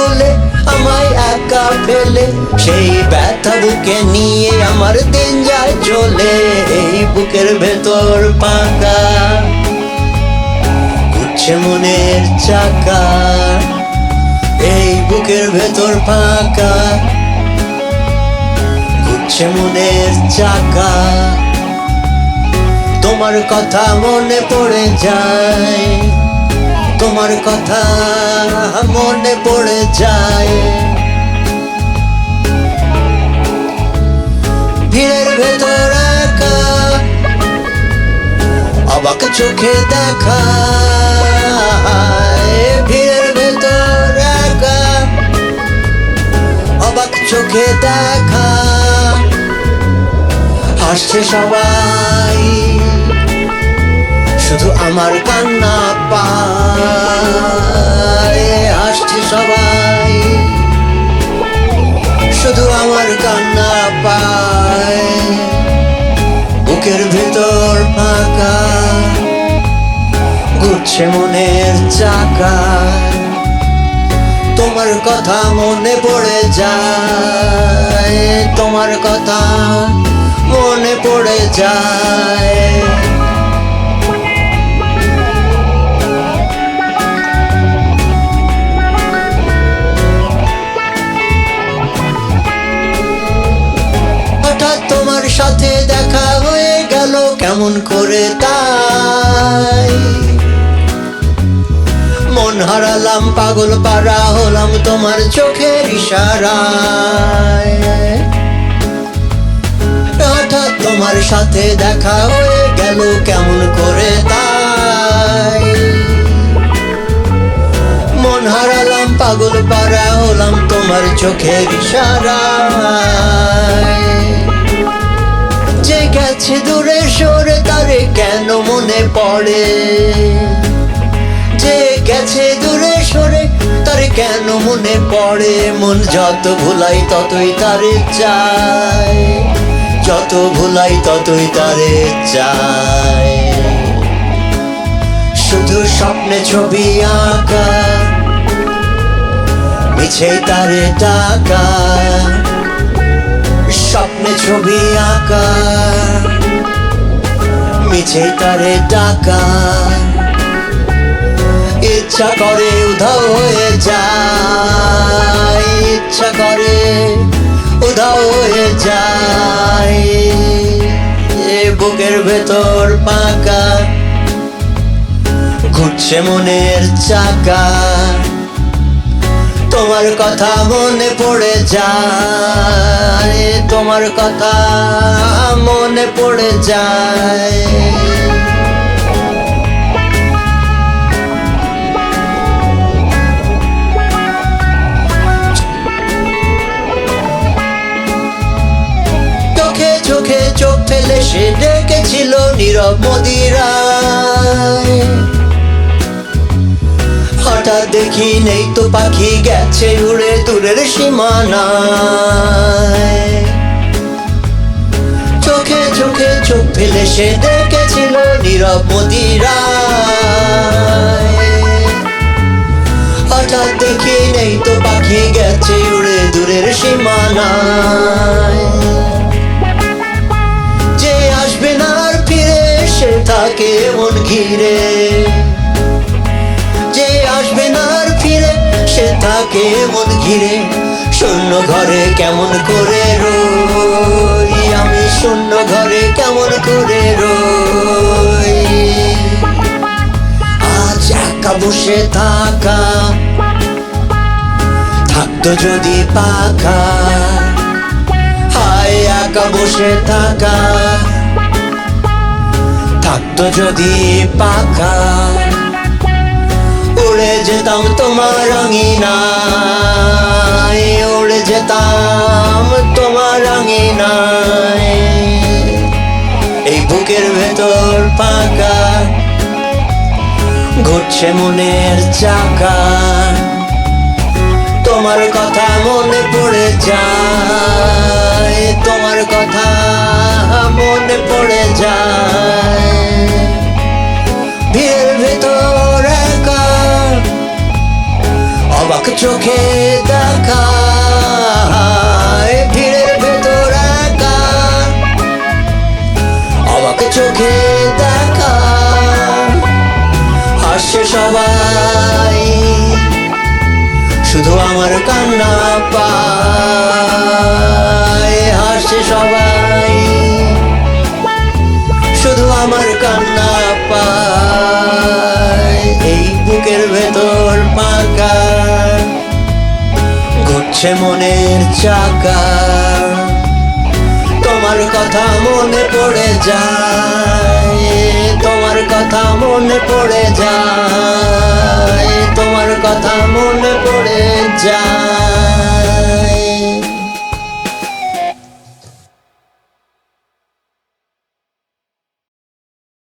ভুলে আমায় একা ফেলে। সেই ব্যথা বুকে নিয়ে আমার দিন যায় চলে। এই বুকের ভেতর পাকা ঘুরছে মনের চাকা। এই বুকের ভেতর ফাঁকা ঘুরছে মনের চাকা। তোমার কথা মনে পড়ে যায়। তোমার কথা মনে পড়ে যায়। ভিড়ের ভেতর একা, অবাক চোখে দেখা। ভিড়ের ভেতর একা, অবাক চোখে দেখা। হাসছে সবাই আমার কান্না পায়। হাসছে সবাই। শুধু আমার কান্না পায়। বুকের ভেতর ফাঁকা। ঘুরছে মনের চাকা। তোমার কথা মনে পড়ে যায়। তোমার কথা মনে পড়ে যায়। হারালাম পাগল পারা হলাম তোমার চোখের ইশারায়। হঠাৎ তোমার সাথে দেখা হয়ে গেল কেমন করে তাই। মন হারালাম পাগল পারা হলাম তোমার চোখের ইশারায়। যে গেছে দূরে সরে তারে কেন মনে পড়ে? যে গেছে কেন মনে পড়ে মন? যত ভুলাই ততই তারে চায় যত ভুলাই ততই তারে চায় শুধু স্বপ্নে ছবি আঁকা, মিছেই তারে টাকা। স্বপ্নে ছবি আঁকা, মিছেই তারে টাকা। ইচ্ছা করে উধাও হয়ে যায়, ইচ্ছা করে উধাও হয়ে যায়। এ বুকের ভেতর পাকা, ঘুরছে মনের চাকা। তোমার কথা মনে পড়ে যায়, তোমার কথা মনে পড়ে যায়। নীরব মদিরায় হঠাৎ দেখি নেই তো পাখি, গেছে উড়ে দূরের সীমানায়। চোখে চোখে চোখ ফেলে সে ডেকেছিল নীরব হঠাৎ দেখি নেই তো পাখি, গেছে উড়ে দূরের সীমানায়। থাকে মন ঘিরে? শূন্য ঘরে কেমন করে রই? আমি শূন্য ঘরে কেমন করে রই? আজ একা বসে থাকা, থাকতো যদি পাকা হায়, একা বসে থাকা, থাকতো যদি পাকা উড়ে যেতাম তোমার রঙিনায় উড়ে যেতাম তোমার রঙিনায় এই বুকের ভেতর পাকা ঘুরছে মনের চাকা। তোমার কথা মনে পড়ে যায়, তোমার কথা মনে পড়ে যায়। ভিড়ের ভেতর আছে মনের চাকা। তোমার কথা মনে পড়ে যায় তোমার কথা মনে পড়ে যায়।